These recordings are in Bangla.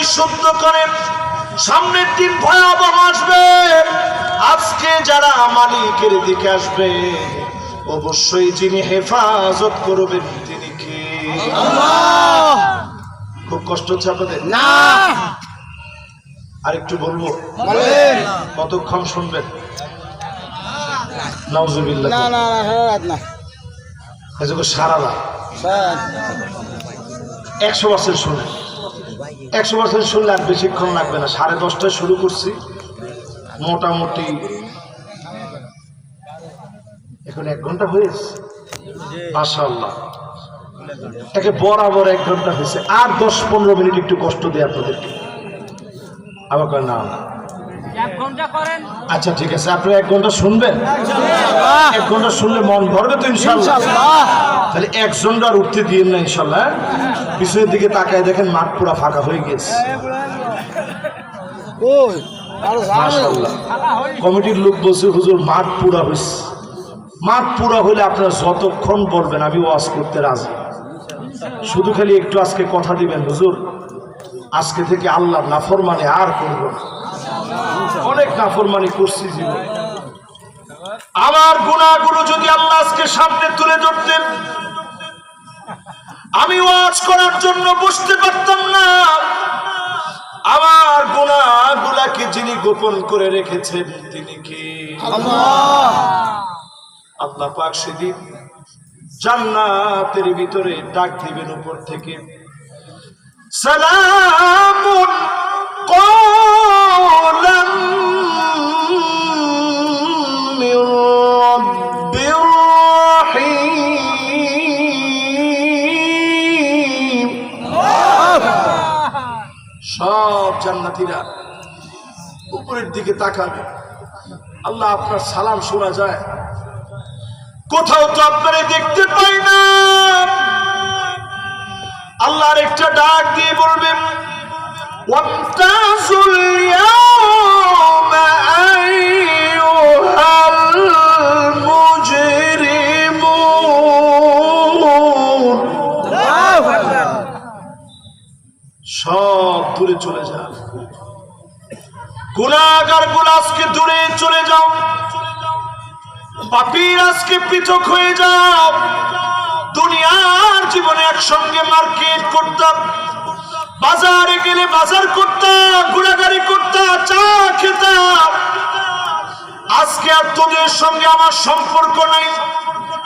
পরিশুদ্ধ করেন সামনের দিন ভয়াবহ আসবে। আজকে যারা মালিকের দিকে আসবে অবশ্যই যিনি হেফাজত করবেন তিনি কে? খুব কষ্ট হচ্ছে আপনাদের? না! আর একটু বলব কতক্ষণ শুনবেন? না সারা রাত একশো পার্সেন্ট শুনে। একশো পার্সেন্ট শুনলে আর বেশিক্ষণ লাগবে না। সাড়ে দশটায় শুরু করছি। মোটামুটি এখন এক ঘণ্টা হয়েছে মাসাল্লাহ একে বরাবর এক ঘণ্টা হয়েছে। আর দশ পনেরো মিনিট একটু কষ্ট দেয় আপনাদেরকে। আবার না। আচ্ছা ঠিক আছে। আপনি এক ঘণ্টা শুনবেন? এক ঘণ্টা শুনলে মন ভরবে তো ইনশাল্লাহ। তাহলে একজনটা আর উঠতে দিয়েন না ইনশাল্লাহ হ্যাঁ? পিছনের দিকে তাকায় দেখেন মাঠ পুরা ফাঁকা হয়ে গেছে কমিটির লোক বলছে হুজুর মাঠ পুরা হয়েছে মাঠ পুরা হলে আপনারা যতক্ষণ বলবেন আমি ওয়াজ করতে রাজি। শুধু খালি একটু আজকে কথা দিবেন হুজুর আজকে থেকে আল্লাহ নাফরমানে আর করব না। নাফরমানি করছি জীবন। আমার গুণাগুলো যদি আল্লাহ আজকে সামনে তুলে ধরতেন আমি ওয়াজ করার জন্য বুঝতে পারতাম না। আমার গুণাগুলাকে যিনি গোপন করে রেখেছেন তিনি কি? আল্লাহ। পাক সেদিন জান্নাতের ভিতরে ডাক দিবেন উপর থেকে সালামুন কলাম সব জান্নাতিরা উপরের দিকে তাকাবে। আল্লাহ আপনার সালাম শোনা যায়। কোথাও তো আপনারা দেখতে পাই না। আল্লাহর একটা ডাক দিয়ে বলবেন চলে যান গুণাগারগুলো আজকে দূরে চলে যাও। পাপির আজকে পৃথক হয়ে যাও। দুনিয়ার জীবনে একসঙ্গে মার্কেট করতাম। বাজারে গেলে বাজার করতাম ঘোরাঘুরি করতাম, চা খেতাম। আজকে আর তোদের সঙ্গে আমার সম্পর্ক নাই।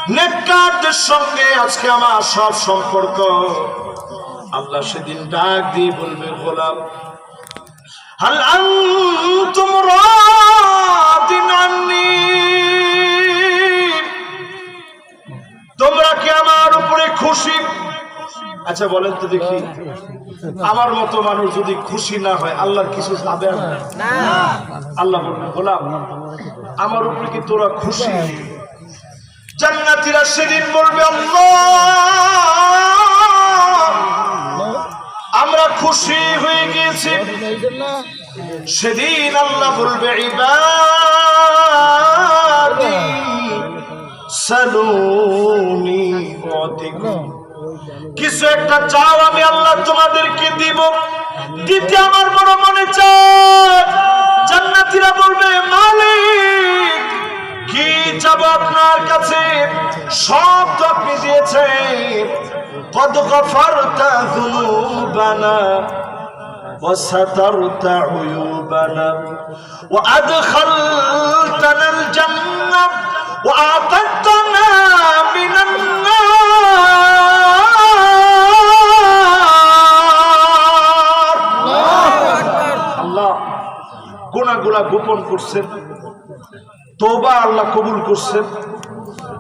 নেককারদের সঙ্গে আজকে আমার সব সম্পর্ক। আল্লাহ সেদিন ডাক দিয়ে বলবে গোলাম হাল আনতুম রাদিন আন্নি। তোমরা কি আমার উপরে খুশি? আচ্ছা বলেন তো দেখি। আমার মতো মানুষ যদি খুশি না হয় আল্লাহর কিছু যাবে না? আল্লাহ বলবে গোলাম আমার উপরে কি তোরা খুশি? জান্নাতীরা সেদিন বলবে আল্লাহ আমরা খুশি হয়ে গিয়েছি। সেদিন আল্লাহ বলবে কিছু একটা চাও আমি আল্লাহ তোমাদেরকে দিব। দিতে আমার বড় মনে জান্নাতীরা বলবে, মালিক, কি যাব আপনার কাছে? সব তো আপনি দিয়েছেন। قد غفرت ذنوبنا وسترت عيوبنا وأدخلتنا الجنة وأعطتنا من النار আল্লাহ গুণাগুলা গোপন করছেন তোবা আল্লাহ কবুল করছেন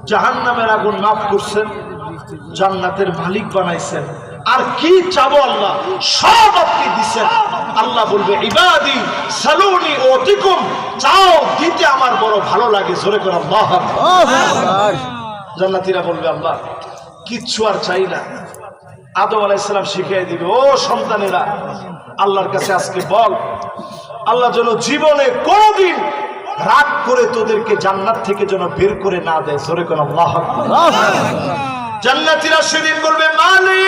জাহান্নামের আগুন মাফ করছেন জান্নাতের মালিক বানাইছেন। আর কি চাবো আল্লাহ? সব আপনি দিছেন। আল্লাহ বলবে, ইবাদি সালুনি অতিকুম চাও, দিতে আমার বড় ভালো লাগে। জোরে করে আল্লাহ জান্নাতীরা বলবে, আল্লাহ, কিচ্ছু আর চাই না। আদম আলাইসালাম শিখিয়ে দিবে, ও সন্তানেরা, আল্লাহর কাছে আজকে বল। আল্লাহ যেন জীবনে কোনোদিন রাগ করে তোদেরকে জান্নাত থেকে যেন বের করে না দেয়। জোরে করে আল্লাহ জান্নাতীরা সেদিন বলবে মালি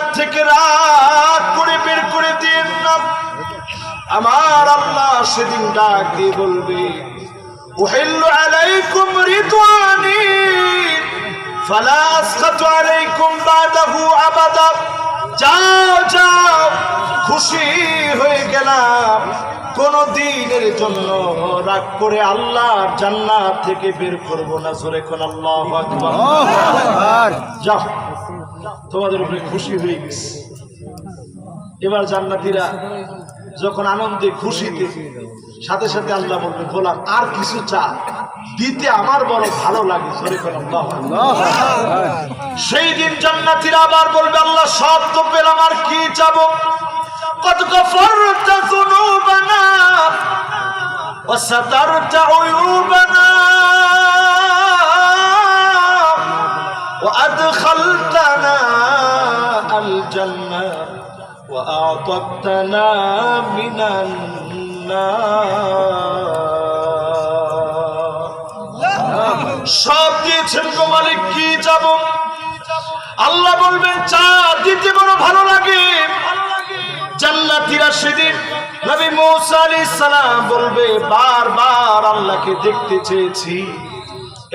মালিক থেকে রাত করে বের করে দিন না। আমার আল্লাহ সেদিন ডাক দিয়ে বলবে, উহিল্লু আলাইকুম রিদওয়ানি, ফালা আসখাতু আলাইকুম বাদাহু আবাদা। যাও যাও, খুশি হয়ে গেলাম। কোন দিনের জন্য রাগ করে আল্লাহ জান্নাত থেকে বের করব না জোরে কোন আল্লাহ যাও তোমাদের উপরে খুশি হয়ে গেছে। এবার জান্নাতীরা যখন আনন্দে খুশিতে সাথে সাথে আল্লাহ বলবে গোলাম আর কিছু চা দিতে আমার বড় ভালো লাগে। সেই দিন জান্নাতীরা আবার বলবে আল্লাহ সব তো পেলাম আর কি চাব? কত গফরত যুনুবানা وسترت عيوبنا وأدخلتنا الجنة وأعطتنا من النار সব দিয়েছেন গো মালিক কি যাব আল্লাহ বলবেন চা দিতে বড় ভালো লাগে জান্নাতীরা সেদিন নবী মুসা আলাইহিস সালাম বলবে, বারবার আল্লাহকে দেখতে চেয়েছি।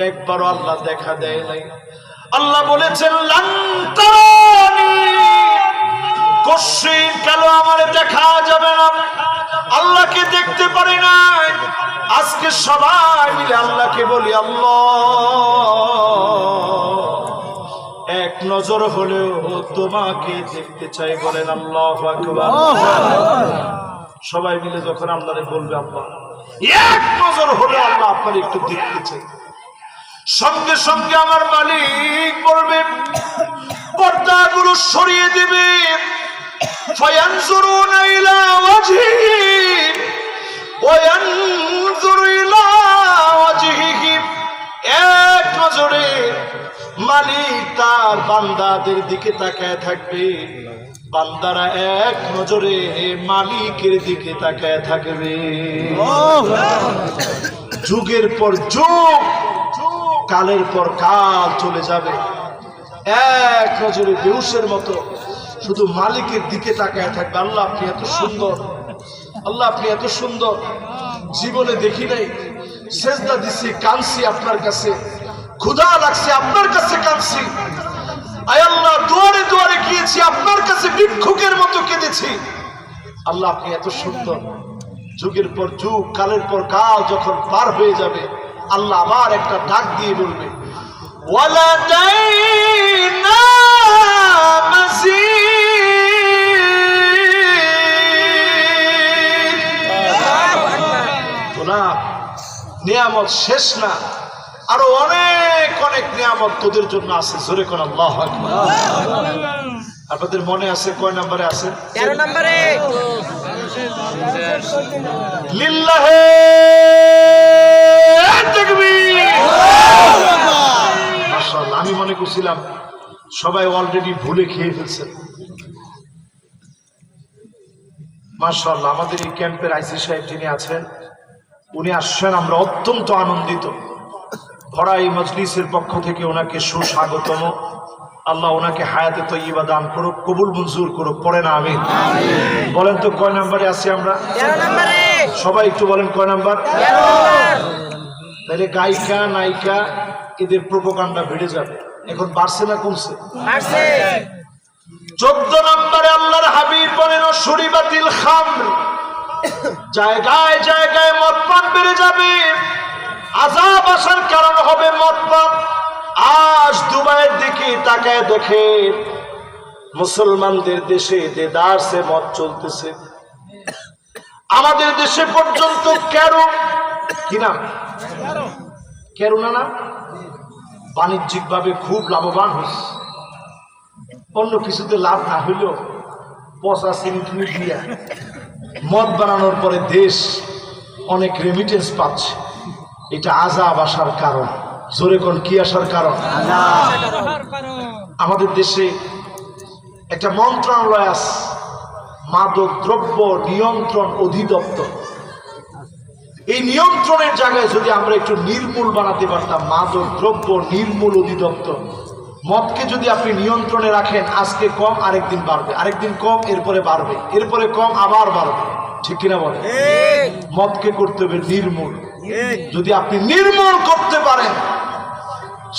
একবারও আল্লাহ দেখা দেয় নাই। আল্লাহ বলেছেন আমার দেখা যাবে না? আল্লাহকে দেখতে পারি নাই। আজকে সবাই মিলে আল্লাহকে বলি, আল্লাহ এক নজর হলেও তোমাকে দেখতে চাই বলেন আল্লাহ আকবার সবাই মিলে যখন আল্লাহরে বলবে আল্লাহ এক নজর হলে আল্লাহ আপনার একটু দেখতে চাই সঙ্গে সঙ্গে আমার মালিক বলবে পর্দাগুলো সরিয়ে দিবে فينظرون إلى وجهه وينظر إلى وجهه এক নজরে মালিক তার বান্দাদের দিকে তাকায় থাকবে। বান্দারা এক নজরে মালিকের দিকে তাকায় থাকবে। যুগের পর যুগ, কালের পর কাল চলে যাবে। এক নজরে বেউসের মতো শুধু মালিকের দিকে তাকায় থাকবে। আল্লাহ আপনি এত সুন্দর। আল্লাহ আপনি এত সুন্দর। জীবনে দেখি নাই। সেজদা দিছি কানছি আপনার কাছে। ক্ষুধা লাগছে আপনার কাছে কাঁদছি। আয় আল্লাহ দুয়ারে দুয়ারে গিয়েছি আপনার কাছে ভিক্ষুকের মতো কেঁদেছি। আল্লাহ আপনি এত সুন্দর। যুগের পর যুগ কালের পর কাল যখন পার হয়ে যাবে আল্লাহ আবার একটা ডাক দিয়ে বলবে নিয়ামত শেষ না। আরও অনেক অনেক নিয়ামত তোদের জন্য আছে জোরে কোন আল্লাহ আপনাদের মনে আছে কয় নাম্বারে আছে? তেরো নম্বরে। লিল্লাহে আমি মনে করছিলাম সবাই অলরেডি ভুলে খেয়ে ফেলছেন মাশাআল্লাহ আমাদের এই ক্যাম্পের আইসি সাহেব যিনি আছেন উনি আসছেন আমরা অত্যন্ত আনন্দিত। ভরা এই মজলিসের পক্ষ থেকে ওনাকে সুস্বাগতম। আল্লাহ ওনাকে হায়াতে তৈবা দান করুক কবুল মঞ্জুর করুক পড়ে না আমি বলেন তো কয় নাম্বারে আছি আমরা? সবাই একটু বলেন কয় নাম্বার? তাহলে গায়িকা নায়িকা এদের প্রোপকাণ্ডা বেড়ে যাবে। এখন বাড়ছে না কমছে? চোদ্দ নম্বরে আল্লাহর হাবিব বলেন সুরি বাতিল খাম জায়গায় জায়গায় মদ পান বেড়ে যাবে। আজাব কারণ হবে মদ পান আজ দুবাইয়ের দিকে তাকায় দেখে মুসলমানদের দেশে দেদারসে মদ চলতেছে। আমাদের দেশে পর্যন্ত কেরো, কি নাম? না বাণিজ্যিক ভাবে খুব লাভবান হচ্ছে অন্য কিছুতে লাভ না হইলেও পচা সিনিটুনি দিয়া মদ বানানোর পরে দেশ অনেক রেমিটেন্স পাচ্ছে। এটা আজাব আসার কারণ। জোরে কোন কি আসার কারণ? আমাদের দেশে একটা মন্ত্রণালয় আছে, মাদক দ্রব্য নিয়ন্ত্রণ অধিদপ্তর। এই নিয়ন্ত্রণের জায়গায় যদি আমরা একটু নির্মূল বানাতে পারতাম, মাদক দ্রব্য নির্মূল অধিদপ্তর, মদকে যদি আপনি নিয়ন্ত্রণে রাখেন, আজকে কম, আরেকদিন বাড়বে। আরেকদিন কম, এরপরে বাড়বে। এরপরে কম, আবার বাড়বে। ঠিক কিনা বলে মদকে করতে হবে নির্মূল। যদি আপনি নির্মূল করতে পারেন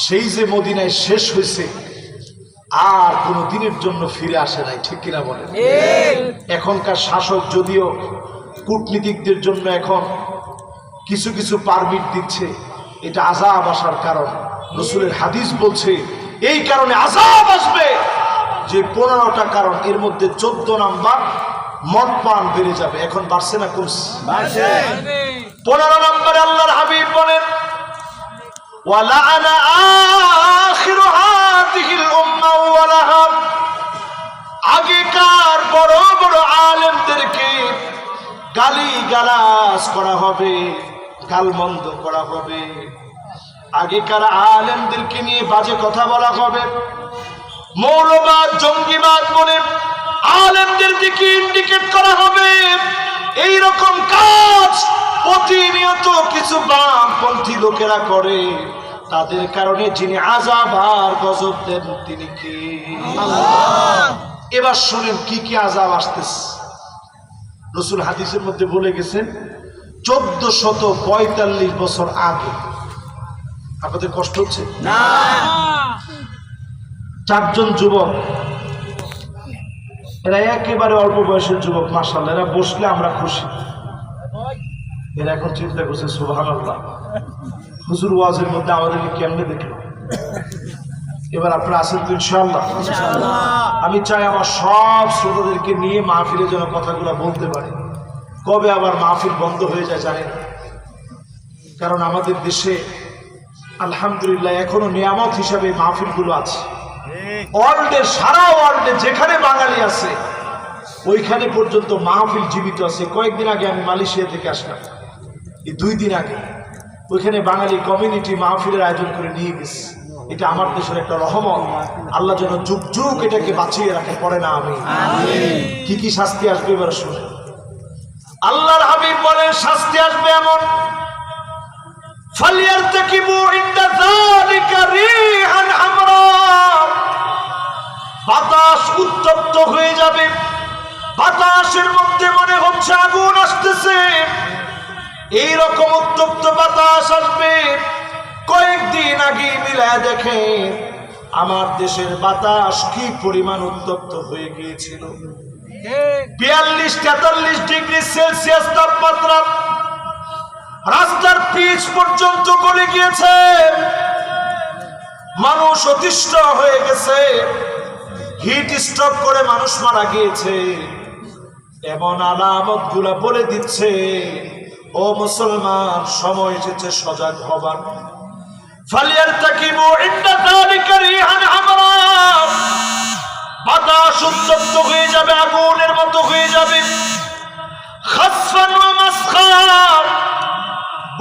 সেই যে মদিনায় শেষ হয়েছে আর কোনো দিনের জন্য ফিরে আসে নাই ঠিক কিনা বলে এখনকার শাসক যদিও কূটনীতিকদের জন্য এখন কিছু কিছু পারমিট দিচ্ছে এটা আজাব আসার কারণ। রসুলের হাদিস বলছে এই কারণে আজাব আসবে যে পনেরোটা কারণ এর মধ্যে চোদ্দ নাম্বার মদ পান বেড়ে যাবে। এখন বাড়ছে না কমছে? পনেরো নম্বরে আল্লাহর হাবিব বলেন আগেকার বড় বড় আলেমদেরকে গালি গালাজ করা হবে গালমন্দ করা হবে। আগেকার আলেমদেরকে নিয়ে বাজে কথা বলা হবে। মৌলবাদ জঙ্গিবাদ বলে আলেমদের দিকে ইন্ডিকেট করা হবে। এই রকম কাজ প্রতিনিয়ত কিছু বামপন্থী লোকেরা করে। তাদের কারণে যিনি আজাব আর গজব দেন তিনি কে? এবার শোনেন কি কি আজাব আসতেছে। রসুল হাদিসের মধ্যে বলে গেছেন চোদ্দ শত পঁয়তাল্লিশ বছর আগে। আপনাদের কষ্ট হচ্ছে? চারজন যুবক এরা একেবারে অল্প বয়সের যুবক মাসাল এরা বসলে আমরা খুশি। এরা এখন চিন্তা করছে সুবাহান আল্লাহ হুজুর ওয়াজের মধ্যে আমাদেরকে কেমনে দেখল? এবার আপনারা আসেন তো ইনশাল্লাহ আমি চাই আমার সব শ্রোতাদেরকে নিয়ে মাহফিলে যেন কথাগুলো বলতে পারে। কবে আবার মাহফিল বন্ধ হয়ে যায় জানি না। কারণ আমাদের দেশে আলহামদুলিল্লাহ এখনও নিয়ামত হিসাবে মাহফিলগুলো আছে। ওয়ার্ল্ডে সারা ওয়ার্ল্ডে যেখানে বাঙালি আছে ওইখানে পর্যন্ত মাহফিল জীবিত আছে। কয়েকদিন আগে আমি মালয়েশিয়া থেকে আসলাম। এই দুই দিন আগে। ওইখানে বাঙালি কমিউনিটি মাহফিলের আয়োজন করে নিয়ে গেছে। এটা আমার দেশের একটা রহমত। আল্লাহ যেন যুগ যুগ এটাকে বাঁচিয়ে রাখে পড়ে না আমি। কি কি শাস্তি আসবে এবার শুনে। আল্লাহর হাবি পরে শাস্তি আসবে এমন। ফালিয়ার থেকে ইন্দালিকা রিহান আমরা বাতাস উত্তপ্ত হয়ে যাবে। বাতাসের মধ্যে মনে হচ্ছে আগুন আসতেছে। এই রকম উত্তপ্ত বাতাস আসবে। কয়েকদিন আগে মিলায় দেখে আমার দেশের বাতাস কি পরিমাণ উত্তপ্ত হয়ে গিয়েছিল। বিয়াল্লিশ, তেতাল্লিশ ডিগ্রি সেলসিয়াস তাপমাত্রা রাস্তার পিচ পর্যন্ত গলে গিয়েছে। মানুষ অতিষ্ঠ হয়ে গেছে। হিট স্ট্রোক করে মানুষ মারা গিয়েছে। এমন আলামতগুলা বলে দিচ্ছে, ও মুসলমান, সময় এসেছে সজাগ হবার। বাতাস উত্তপ্ত হয়ে যাবে, আগুনের মতো হয়ে যাবে।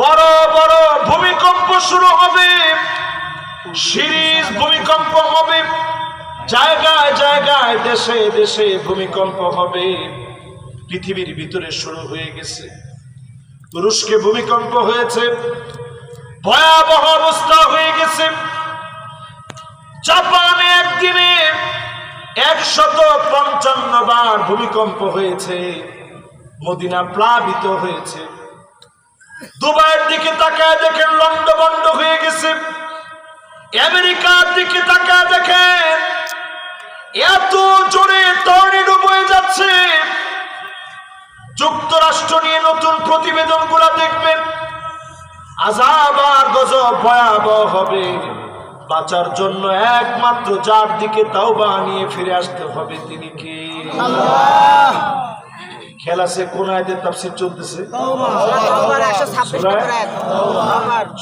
বড় বড় ভূমিকম্প শুরু হবে। সিরিজ ভূমিকম্প হবে। জায়গায় জায়গায় দেশে দেশে ভূমিকম্প হবে। পৃথিবীর ভিতরে শুরু হয়ে গেছে। তুরস্কে ভূমিকম্প হয়েছে। ভয়াবহ অবস্থা হয়ে গেছে। জাপানে একদিনে একশত পঞ্চান্ন বার ভূমিকম্প হয়েছে। মদিনা প্লাবিত হয়েছে। দুবাইয়ের দিকে তাকায় দেখেন লন্ড বন্ড হয়ে গেছে। আমেরিকার দিকে তাকায় দেখেন এত জোরে টর্নেডো বয়ে যাচ্ছে। যুক্তরাষ্ট্র নিয়ে নতুন প্রতিবেদনগুলা দেখবেন। আজাব আর গজব ভয়াবহ হবে। বাঁচার জন্য একমাত্র যার দিকে তাও নিয়ে ফিরে আসতে হবে তিনি কে? খেলা সে কোন আয়তের তাফসির চলতেছে?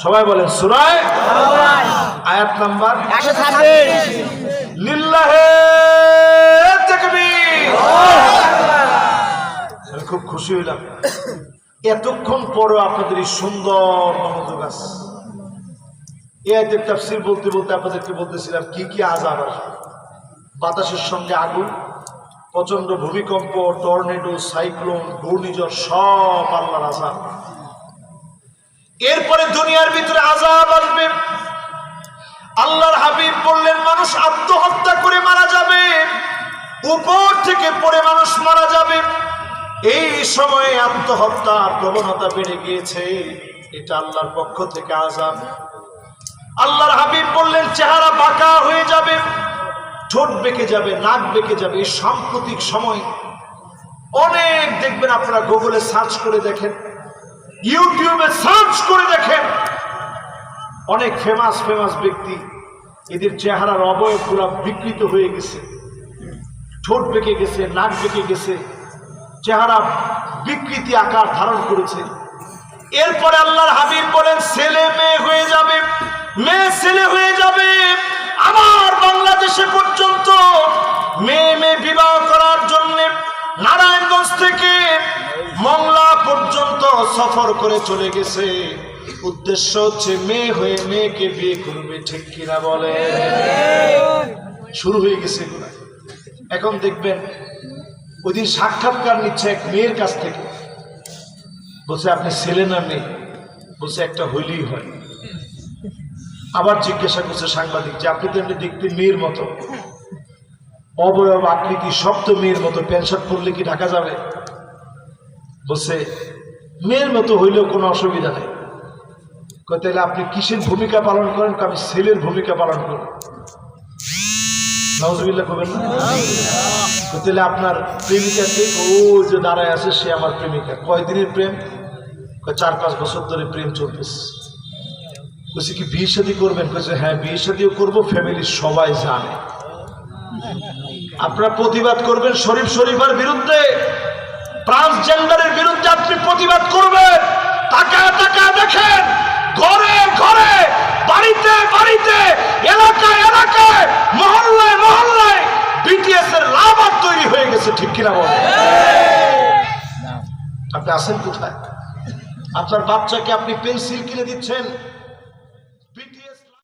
সবাই বলেন সুরায় আয়াত নাম্বার লিল্লাহে তাকবীর আমি খুব খুশি হইলাম। এতক্ষণ পরও আপনাদের এই সুন্দর মনোযোগ আছে। এই আয়াতের তাফসির বলতে বলতে আপনাদেরকে বলতেছিলাম, কি কি আজাব আসবে? বাতাসের সঙ্গে আগুন প্রচণ্ড ভূমিকম্প, টর্নেডো, সাইক্লোন, ঘূর্ণিঝড়, সব আল্লাহর আজাব এরপরে দুনিয়ার ভিতরে আজাব আসবে। আল্লাহর হাবিব বললেন, মানুষ আত্মহত্যা করে মারা যাবে। উপর থেকে পড়ে মানুষ মারা যাবে। এই সময়ে আত্মহত্যার প্রবণতা বেড়ে গিয়েছে। এটা আল্লাহর পক্ষ থেকে আজাব আল্লাহর হাবিব বললেন, চেহারা বাঁকা হয়ে যাবে, ঠোঁট বেঁকে যাবে, নাক বেঁকে যাবে। এই সাম্প্রতিক সময় অনেক দেখবেন আপনারা গুগলে সার্চ করে দেখেন ইউটিউবে সার্চ করে দেখেন, অনেক ফেমাস ফেমাস ব্যক্তি এদের চেহারার অবয়বগুলো বিকৃত হয়ে গেছে। ঠোঁট বেঁকে গেছে, নাক বেঁকে গেছে। চেহারা বিকৃতি আকার ধারণ করেছে। এরপরে আল্লাহর হাবিব বলেন ছেলে মেয়ে হয়ে যাবে মেয়ে ছেলে হয়ে যাবে। আমার বাংলাদেশে পর্যন্ত মেয়ে মেয়ে বিবাহ করার জন্য নারায়ণগঞ্জ থেকে মংলা পর্যন্ত সফর করে চলে গেছে। উদ্দেশ্য হচ্ছে মেয়ে হয়ে মেয়েকে বিয়ে করবে ঠিক কিনা বলে শুরু হয়ে গেছে এখন দেখবেন ওই দিন সাক্ষাৎকার নিচ্ছে এক মেয়ের কাছ থেকে। বলছে, আপনি ছেলে না মেয়ে? বলছে, একটা হইলেই হয়। আবার জিজ্ঞাসা করছে সাংবাদিক যে, আপনি তো এমনি দেখতে মেয়ের মতো। অবয়ব, আকৃতি, সব তো মেয়ের মতো। প্যান্ট শার্ট পরলে কি ঢাকা যাবে? বলছে, মেয়ের মতো হইলেও কোনো অসুবিধা নেই। তাহলে আপনি কিসের ভূমিকা পালন করেন? আমি ছেলের ভূমিকা পালন করি নজবিল্লা করবেন না? তাহলে আপনার প্রেমিকাকে ও যে দাঁড়ায় আছে, সে আমার প্রেমিকা। কয়দিনের প্রেম? চার পাঁচ বছর ধরে প্রেম চলতেছে। বলছি কি, বিয়ে শাদী করবেন? কয়েছে হ্যাঁ বিয়ে শাদীও করব ফ্যামিলির সবাই জানে। আপনারা প্রতিবাদ করবেন শরীফ শরীফের বিরুদ্ধে। ট্রান্সজেন্ডারের বিরুদ্ধে আপনি প্রতিবাদ করবেন। তাকায় তাকায় দেখেন। ঘরে ঘরে বাড়িতে বাড়িতে এলাকায় এলাকায় মহল্লায় মহল্লায় বিটিএস এর লাভ আর তৈরি হয়ে গেছে ঠিক কিনা বলেন আপনি আছেন কোথায়? আপনার বাচ্চাকে আপনি পেন্সিল কিনে দিচ্ছেন